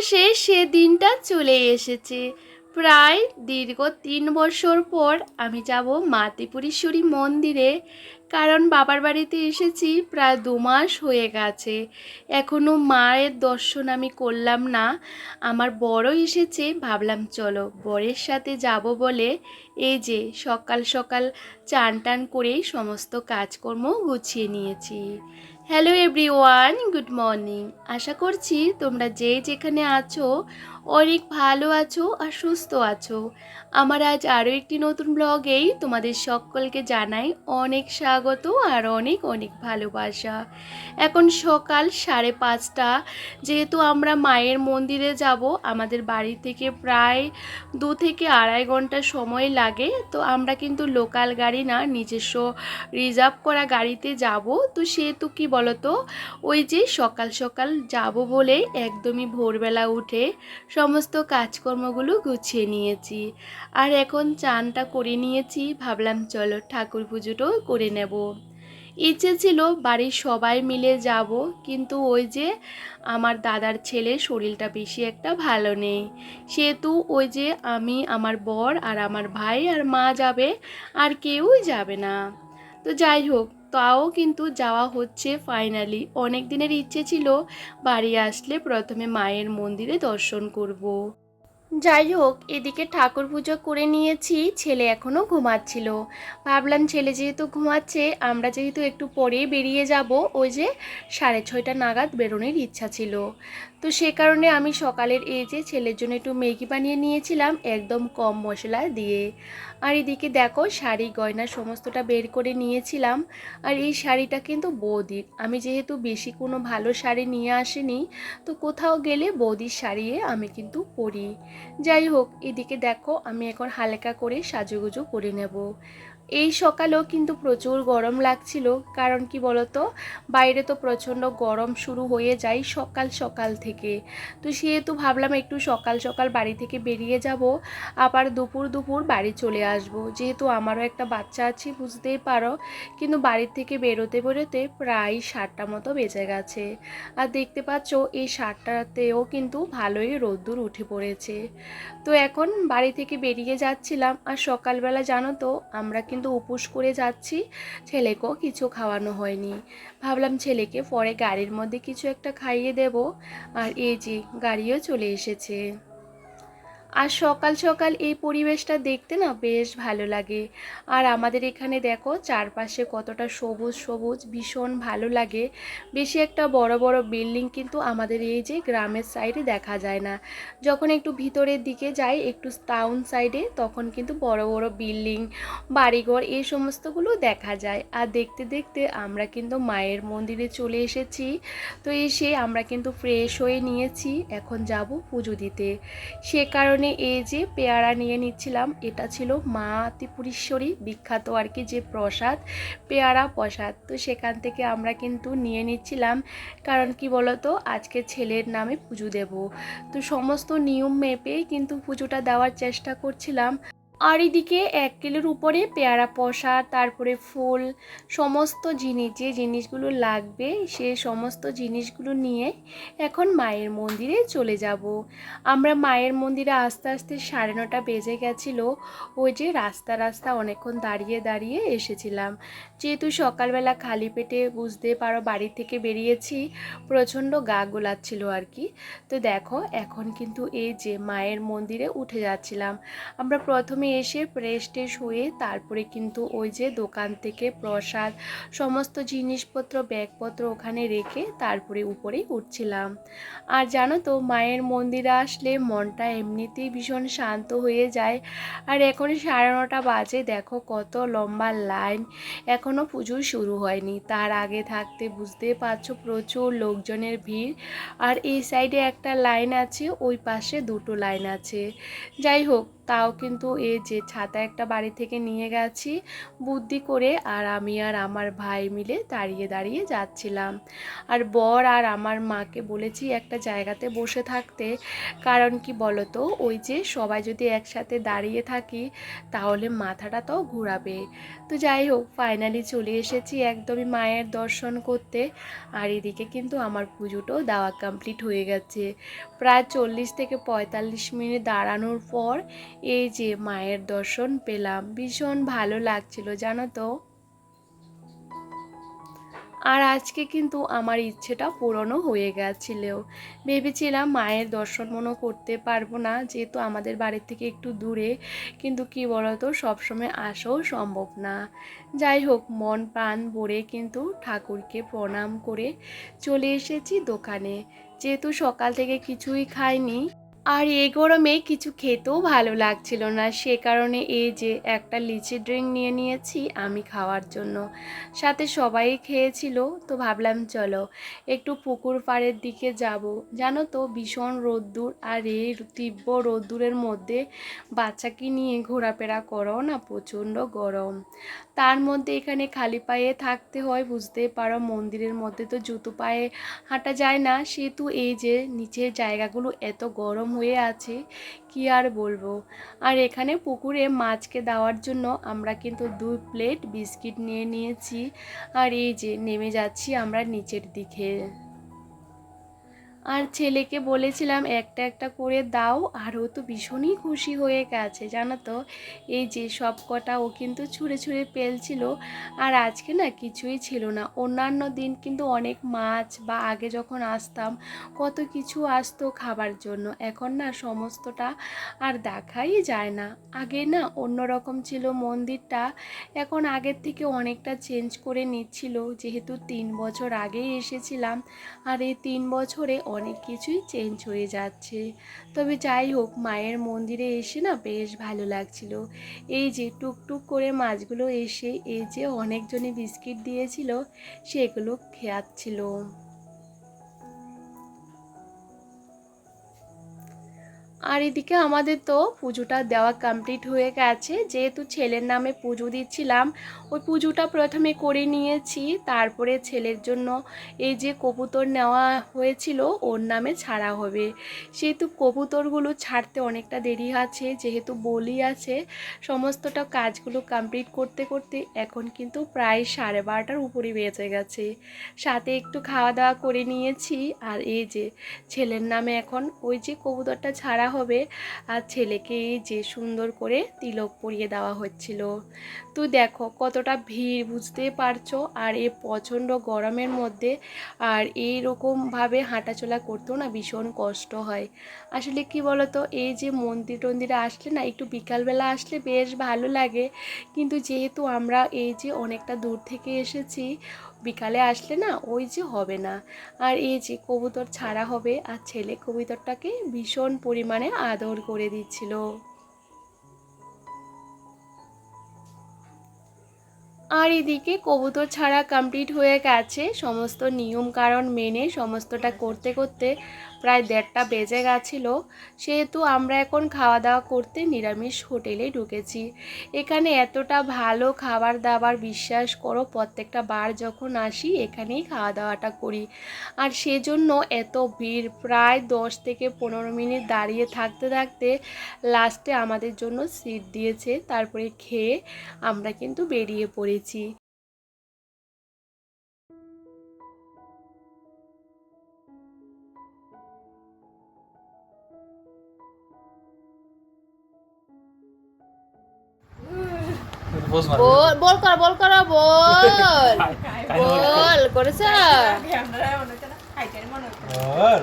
অবশেষে সে দিনটা চলে এসেছে। প্রায় দীর্ঘ তিন বছর পর আমি যাব মা ত্রিপুরেশ্বরী মন্দিরে, কারণ বাবার বাড়িতে এসেছি প্রায় দু মাস হয়ে গেছে। এখনও মায়ের দর্শন আমি করলাম না। আমার বড় এসেছে, ভাবলাম চলো বরের সাথে যাব বলে এই যে সকাল সকাল চান টান করেই সমস্ত কাজকর্ম গুছিয়ে নিয়েছি। Hello everyone good morning আশা করছি তোমরা যে যেখানে আছো, অনেক ভালো আছো আর সুস্থ আছো। আমার আজ আরও একটি নতুন ব্লগেই তোমাদের সকলকে জানাই অনেক স্বাগত আর অনেক অনেক ভালোবাসা। এখন সকাল সাড়ে পাঁচটা, যেহেতু আমরা মায়ের মন্দিরে যাব, আমাদের বাড়ি থেকে প্রায় দু থেকে আড়াই ঘণ্টা সময় লাগে, তো আমরা কিন্তু লোকাল গাড়ি না, নিজস্ব রিজার্ভ করা গাড়িতে যাব। তো সেহেতু কি বলতো, ওই যে সকাল সকাল যাব বলে একদমই ভোরবেলা উঠে সমস্ত কাজকর্মগুলো গুছিয়ে নিয়েছি। আর এখন চানটা করে নিয়েছি, ভাবলাম চলো ঠাকুর পুজোটাও করে নেব। ইচ্ছে ছিল বাড়ির সবাই মিলে যাব, কিন্তু ওই যে আমার দাদার ছেলে শরীরটা বেশি একটা ভালো নেই। সেহেতু ওই যে আমি, আমার বর আর আমার ভাই আর মা যাবে, আর কেউই যাবে না। তো যাই হোক, তাও কিন্তু যাওয়া হচ্ছে ফাইনালি অনেক দিনের ইচ্ছে ছিল বাড়ি আসলে প্রথমে মায়ের মন্দিরে দর্শন করব। যাই হোক, এদিকে ঠাকুর পুজো করে নিয়েছি, ছেলে এখনও ঘুমাচ্ছিল। ভাবলাম ছেলে যেহেতু ঘুমাচ্ছে, আমরা যেহেতু একটু পরেই বেরিয়ে যাব, ওই যে সাড়ে ছয়টা নাগাদ বেরোনোর ইচ্ছা ছিল। তো সে কারণে আমি সকালের এই যে ছেলের জন্য একটু ম্যাগি বানিয়ে নিয়েছিলাম, একদম কম মশলা দিয়ে। আর এদিকে দেখো, শাড়ি, গয়না সমস্তটা বের করে নিয়েছিলাম। আর এই শাড়িটা কিন্তু বৌদির। আমি যেহেতু বেশি কোনো ভালো শাড়ি নিয়ে আসিনি, তো কোথাও গেলে বৌদির শাড়িয়ে আমি কিন্তু পরি। যাই হোক, এদিকে দেখো, আমি এখন হালকা করে সাজুগুজু করে নেব। এই সকালেও কিন্তু প্রচুর গরম লাগছিল। কারণ কি বলতো? বাইরে তো প্রচণ্ড গরম শুরু হয়ে যায় সকাল সকাল থেকে। তো সেহেতু ভাবলাম একটু সকাল সকাল বাড়ি থেকে বেরিয়ে যাব। আবার দুপুর দুপুর বাড়ি চলে আসব। যেহেতু আমারও একটা বাচ্চা আছে, বুঝতেই পারো। কিন্তু বাড়ির থেকে বেরোতে বেরোতে প্রায় সাতটা মতো বেজে গেছে। আর দেখতে পাচ্ছ, এই সাতটাতেও কিন্তু ভালোই রোদ্দুর উঠে পড়েছে। তো এখন বাড়ি থেকে বেরিয়ে যাচ্ছিলাম। আর সকালবেলা জানো তো, আমরা কিন্তু উপোস করে যাচ্ছি। ছেলেকেও কিছু খাওয়ানো হয়নি। ভাবলাম ছেলেকে পরে গাড়ির মধ্যে কিছু একটা খাইয়ে দেব। আর এই যে, গাড়িও চলে এসেছে। আর সকাল সকাল এই পরিবেশটা দেখতে না বেশ ভালো লাগে। আর আমাদের এখানে দেখো চারপাশে কতটা সবুজ সবুজ, ভীষণ ভালো লাগে। বেশি একটা বড় বড় বিল্ডিং কিন্তু আমাদের এই যে গ্রামের সাইডে দেখা যায় না। যখন একটু ভিতরের দিকে যাই, একটু টাউন সাইডে, তখন কিন্তু বড় বড় বিল্ডিং, বাড়িঘর এই সমস্তগুলো দেখা যায়। আর দেখতে দেখতে আমরা কিন্তু মায়ের মন্দিরে চলে এসেছি। তো এসে আমরা কিন্তু ফ্রেশ হয়ে নিয়েছি। এখন যাব পুজো দিতে। সে কারণে এই যে পেয়ারা নিয়ে নিচ্ছিলাম, এটা ছিল মা ত্রিপুরেশ্বরী বিখ্যাত আর কি যে প্রসাদ, পেয়ারা প্রসাদ। তো সেখান থেকে আমরা কিন্তু নিয়ে নিচ্ছিলাম, কারণ কি বলতো, আজকে ছেলের নামে পুজো দেব। তো সমস্ত নিয়ম মেপেই কিন্তু পুজোটা দেওয়ার চেষ্টা করছিলাম। আর এদিকে এক কিলোর উপরে পেয়ারা পশা, তারপরে ফুল, সমস্ত জিনিস, যে জিনিসগুলো লাগবে সে সমস্ত জিনিসগুলো নিয়ে এখন মায়ের মন্দিরে চলে যাব। আমরা মায়ের মন্দিরে আস্তে আস্তে সাড়ে নটা বেজে গেছিল, ওই যে রাস্তা রাস্তা অনেকক্ষণ দাঁড়িয়ে দাঁড়িয়ে এসেছিলাম। যেহেতু সকালবেলা খালি পেটে বুঝতে পারো বাড়ি থেকে বেরিয়েছি, প্রচণ্ড গা গোলাচ্ছিল আর কি। তো দেখো, এখন কিন্তু এই যে মায়ের মন্দিরে উঠে যাচ্ছিলাম। আমরা প্রথমে এসে ফ্রেশ ট্রেশ হয়ে তারপরে কিন্তু ওই যে দোকান থেকে প্রসাদ, সমস্ত জিনিসপত্র, ব্যাগপত্র ওখানে রেখে তারপরে উপরেই উঠছিলাম। আর জানো তো, মায়ের মন্দিরে আসলে মনটা এমনিতেই ভীষণ শান্ত হয়ে যায়। আর এখন সাড়ে নটা বাজে, দেখো কত লম্বা লাইন। এখনও পুজো শুরু হয়নি। তার আগে থাকতে বুঝতে পারছ প্রচুর লোকজনের ভিড়। আর এই সাইডে একটা লাইন আছে, ওই পাশে দুটো লাইন আছে। যাই হোক তাও কিন্তু এই যে ছাতা একটা বাড়ি থেকে নিয়ে গেছি বুদ্ধি করে আর আমি আর আমার ভাই মিলে দাঁড়িয়ে দাঁড়িয়ে যাচ্ছিলাম। আর বর আর আমার মাকে বলেছি একটা জায়গাতে বসে থাকতে। কারণ কি বলতো, ওই যে সবাই যদি একসাথে দাঁড়িয়ে থাকি তাহলে মাথাটা তো ঘোরাবে। তো যাই হোক ফাইনালি চলে এসেছি একদমই মায়ের দর্শন করতে। আর এদিকে কিন্তু আমার পুজোটাও দেওয়া কমপ্লিট হয়ে গেছে। প্রায় চল্লিশ থেকে পঁয়তাল্লিশ মিনিট দাঁড়ানোর পর এই যে মায়ের দর্শন পেলাম, ভীষণ ভালো লাগছিল, জানো তো। আর আজকে কিন্তু আমার ইচ্ছেটা পূরণও হয়ে গেছিল ভেবেছিলাম মায়ের দর্শন মনে করতে পারব না, যেহেতু আমাদের বাড়ির থেকে একটু দূরে, কিন্তু কি বলতো, সবসময় আসাও সম্ভব না। যাই হোক, মন প্রাণ ভরে কিন্তু ঠাকুরকে প্রণাম করে চলে এসেছি দোকানে। যেহেতু সকাল থেকে কিছুই খাইনি আর এই গরমে কিছু খেতেও ভালো লাগছিল না। সে কারণে এই যে একটা লিচি ড্রিঙ্ক নিয়ে নিয়েছি আমি খাওয়ার জন্য। সাথে সবাই খেয়েছিল, তো ভাবলাম চলো একটু পুকুর পাড়ের দিকে যাব। জানো তো ভীষণ রোদ্দুর আর এই তীব্র রোদ্দুরের মধ্যে বাচ্চাকে নিয়ে ঘোরাফেরা করো না, প্রচণ্ড গরম। তার মধ্যে এখানে খালি পায়ে থাকতে হয় বুঝতে পারো মন্দিরের মধ্যে তো জুতো পায়ে হাঁটা যায় না। সেহেতু এই যে নিচের জায়গাগুলো এত গরম হয়ে আছে, কি আর বলব? আর এখানে পুকুরে মাছকে দেওয়ার জন্য আমরা কিন্তু দু প্লেট বিস্কিট নিয়ে নিয়েছি। আর এই যে নেমে যাচ্ছি আমরা নিচের দিকে। আর ছেলেকে বলেছিলাম, একটা একটা করে দাও। আর ও তো ভীষণই খুশি হয়ে গেছে, জানো তো? এই যে সব কটা ও কিন্তু ছুঁড়ে ছুঁড়ে পেলছিল আর আজকে না কিছুই ছিল না। অন্যান্য দিন কিন্তু অনেক মাছ বা আগে যখন আসতাম, কত কিছু আসতো খাবার জন্য। এখন না সমস্তটা আর দেখাই যায় না। আগে না অন্যরকম ছিল মন্দিরটা। এখন আগের থেকে অনেকটা চেঞ্জ করে নিচ্ছিল। যেহেতু তিন বছর আগেই এসেছিলাম, আর এই তিন বছরে অনেক কিছুই চেঞ্জ হয়ে যাচ্ছে। তবে যাই হোক, মায়ের মন্দিরে এসে না বেশ ভালো লাগছিল। এই যে টুকটুক করে মাছগুলো এসে, এই যে অনেকজনই বিস্কিট দিয়েছিল, সেগুলো খেয়াচ্ছিল। আর এদিকে আমাদের তো পুজোটা দেওয়া কমপ্লিট হয়ে গেছে। যেহেতু ছেলের নামে পুজো দিচ্ছিলাম, ওই পুজোটা প্রথমে করে নিয়েছি। তারপরে ছেলের জন্য এই যে কবুতর নেওয়া হয়েছিল, ওর নামে ছাড়া হবে। সেহেতু কবুতরগুলো ছাড়তে অনেকটা দেরি আছে, যেহেতু বলি আছে, সমস্তটা কাজগুলো কমপ্লিট করতে করতে এখন কিন্তু প্রায় সাড়ে বারোটার উপরে বেঁচে গেছে। সাথে একটু খাওয়া দাওয়া করে নিয়েছি। আর এই যে ছেলের নামে এখন ওই যে কবুতরটা ছাড়া হবে। আর ছেলেকে যে সুন্দর করে তিলক পরিয়ে দেওয়া হচ্ছিল। তো দেখো কতটা ভিড়, বুঝতে পারছ? আর এই প্রচণ্ড গরমের মধ্যে আর এই রকমভাবে হাঁটাচলা করতেও না ভীষণ কষ্ট হয়। আসলে কি বলতো, এই যে মন্দির টন্দিরে আসলে না একটু বিকালবেলা আসলে বেশ ভালো লাগে। কিন্তু যেহেতু আমরা এই যে অনেকটা দূর থেকে এসেছি বিকালে আসলে না ওই যে হবে না। আর এই যে কবুতর ছাড়া হবে আর ছেলে কবুতরটাকে ভীষণ পরিমাণে আদর করে দিচ্ছিল। আর এদিকে কবুতর ছাড়া কমপ্লিট হয়ে গেছে, সমস্ত নিয়ম কারণ মেনে সমস্তটা করতে করতে প্রায় দেড়টা বেজে গেছিল, সেহেতু আমরা এখন খাওয়া দাওয়া করতে নিরামিষ হোটেলে ঢুকেছি। এখানে এতটা ভালো খাবার দাবার বিশ্বাস করো, প্রত্যেকটা বার যখন আসি এখানেই খাওয়া দাওয়াটা করি। আর সেজন্য এত ভিড়, প্রায় দশ থেকে পনেরো মিনিট দাঁড়িয়ে থাকতে থাকতে লাস্টে আমাদের জন্য সিট দিয়েছে, তারপরে খেয়ে আমরা কিন্তু বেরিয়ে পড়েছি। বল বল কর বল কর বল। বল। করেছ। বল।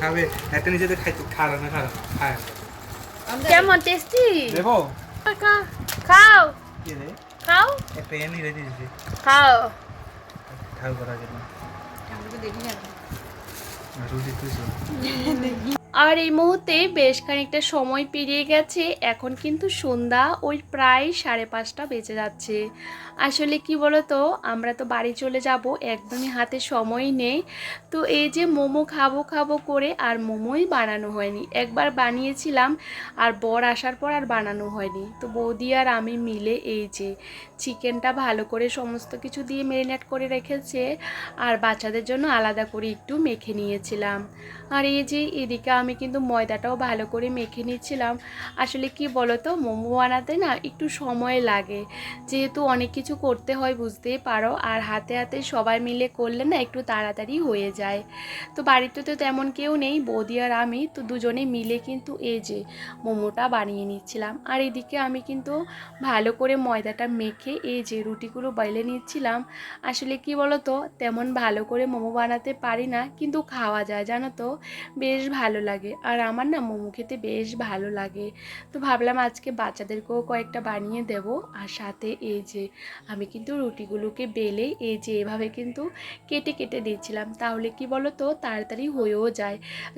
খাবে একটা নিজেদের খাইতে খাবে না খাবে খায়। কেমন টেস্টি দেবো। খাও। কি খাও। একটা এনে রেখে দিয়েছি খাও। ঠাউ করার জন্য। রুটি তুইছো আর এই মুহূর্তে বেশ খানিকটা সময় পেরিয়ে গেছে, এখন কিন্তু সন্ধ্যা, ওই প্রায় সাড়ে পাঁচটা বেজে যাচ্ছে। আসলে কি বলতো, আমরা তো বাড়ি চলে যাব, একদমই হাতে সময় নেই। তো এই যে মোমো খাব খাব করে আর মোমোই বানানো হয়নি। একবার বানিয়েছিলাম আর বর আসার পর আর বানানো হয়নি। তো বৌদি আর আমি মিলে এই যে চিকেনটা ভালো করে সমস্ত কিছু দিয়ে ম্যারিনেট করে রেখেছে, আর বাচ্চাদের জন্য আলাদা করে একটু মেখে নিয়েছিলাম। আর এই যে এদিকে আমি কিন্তু ময়দাটাও ভালো করে মেখে নিচ্ছিলাম। আসলে কি বলো তো মোমো বানাতে না একটু সময় লাগে। যেহেতু অনেক কিছু করতে হয়, বুঝতেই পারো। আর হাতে হাতে সবাই মিলে করলে না একটু তাড়াতাড়ি হয়ে যায়। তো বাড়িতে তো তেমন কেউ নেই, বৌদি আর আমি তো দুজনে মিলে কিন্তু এই যে মোমোটা বানিয়ে নিচ্ছিলাম। আর এদিকে আমি কিন্তু ভালো করে ময়দাটা মেখে এই যে রুটিগুলো বেলে নিচ্ছিলাম। আসলে কি বলো তো তেমন ভালো করে মোমো বানাতে পারি না, কিন্তু খাওয়া যায়, জানো তো? বেশ ভালো লাগে। আর আমার না মোমো খেতে বেশ ভালো লাগে। তো ভাবলাম আজকে বাচ্চাদেরকেও কয়েকটা বানিয়ে দেব। আর সাথে এই যে আমি কিন্তু রুটিগুলোকে বেলে এই যে এভাবে কিন্তু কেটে কেটে দিচ্ছিলাম। তাহলে কি বলো তো তাড়াতাড়ি হয়েও যায়।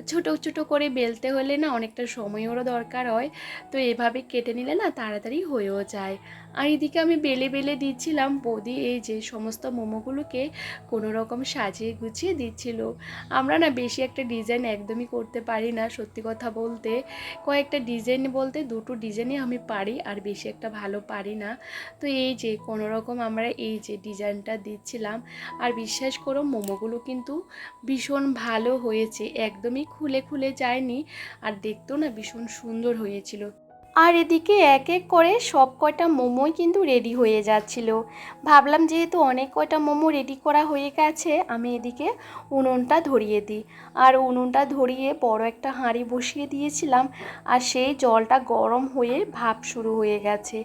ছোট ছোট করে বেলতে হলে না অনেকটা সময়েরও দরকার হয়। তো এভাবে কেটে নিলে না তাড়াতাড়ি হয়েও যায়। আর এদিকে আমি বেলে বেলে দিচ্ছিলাম বৌদি এই যে সমস্ত মোমোগুলোকে কোনো রকম সাজিয়ে গুছিয়ে দিচ্ছিল। আমরা না বেশি একটা ডিজাইন একদমই করতে পারি না সত্যি কথা বলতে। কয়েকটা ডিজাইন বলতে দুটো ডিজাইনই আমি পারি আর বেশি একটা ভালো পারি না। তো এই যে কোনো রকম আমরা এই যে ডিজাইনটা দিচ্ছিলাম। আর বিশ্বাস করো মোমোগুলো কিন্তু ভীষণ ভালো হয়েছে, একদমই খুলে খুলে যায়নি। আর দেখতেও না ভীষণ সুন্দর হয়েছিল। আর এদিকে এক এক করে সব কয়টা মোমোই কিন্তু রেডি হয়ে যাচ্ছিল। ভাবলাম যেহেতু অনেক কয়টা মোমো রেডি করা হয়ে গেছে, আমি এদিকে উনুনটা ধরিয়ে দিই। আর উনুনটা ধরিয়ে বড় একটা হাঁড়ি বসিয়ে দিয়েছিলাম, আর সেই জলটা গরম হয়ে ভাপ শুরু হয়ে গেছে।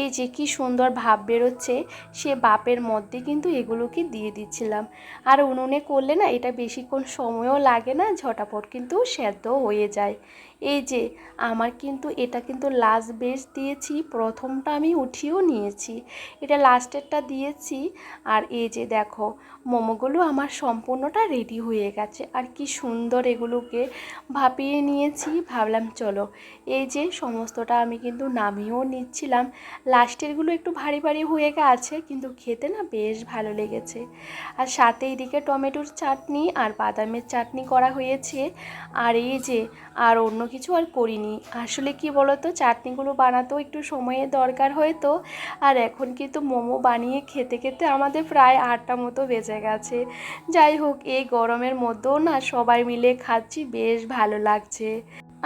এই যে কি সুন্দর ভাপ বেরোচ্ছে, সে বাপের মধ্যে কিন্তু এগুলোকে দিয়ে দিচ্ছিলাম। আর উনুনে করলে না এটা বেশিক্ষণ সময়ও লাগে না, ঝটাপট কিন্তু সেদ্ধ হয়ে যায়। এই যে, আমার কিন্তু এটা কিন্তু লাস্ট বেস দিয়েছি, প্রথমটা আমি উঠিয়েও নিয়েছি। এটা লাস্টেরটা দিয়েছি, আর এই যে দেখো, মোমোগুলো আমার সম্পূর্ণটা রেডি হয়ে গেছে। আর কি সুন্দর এগুলোকে ভাপিয়ে নিয়েছি, ভাবলাম চলো, এই যে সমস্তটা আমি কিন্তু নামিয়েও নিচ্ছিলাম। লাস্টেরগুলো একটু ভারী ভারী হয়ে গেছে, কিন্তু খেতে না বেশ ভালো লেগেছে। আর সাথে এদিকে টমেটোর চাটনি আর বাদামের চাটনি করা হয়েছে। আর এই যে, আর অন্য কিছু আর করিনি। আসলে কি বলতো, চাটনিগুলো বানাতেও একটু সময়ের দরকার হয় তো আর এখন কিন্তু মোমো বানিয়ে খেতে খেতে আমাদের প্রায় আটটা মতো বেজে গেছে। যাই হোক, এই গরমের মধ্যেও না সবাই মিলে খাচ্ছি, বেশ ভালো লাগছে।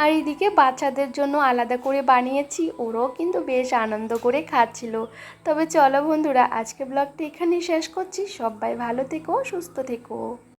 আর এদিকে বাচ্চাদের জন্য আলাদা করে বানিয়েছি, ওরাও কিন্তু বেশ আনন্দ করে খাচ্ছিল। তবে চলো বন্ধুরা, আজকে ব্লগটা এখানেই শেষ করছি। সবাই ভালো থেকো, সুস্থ থেকো।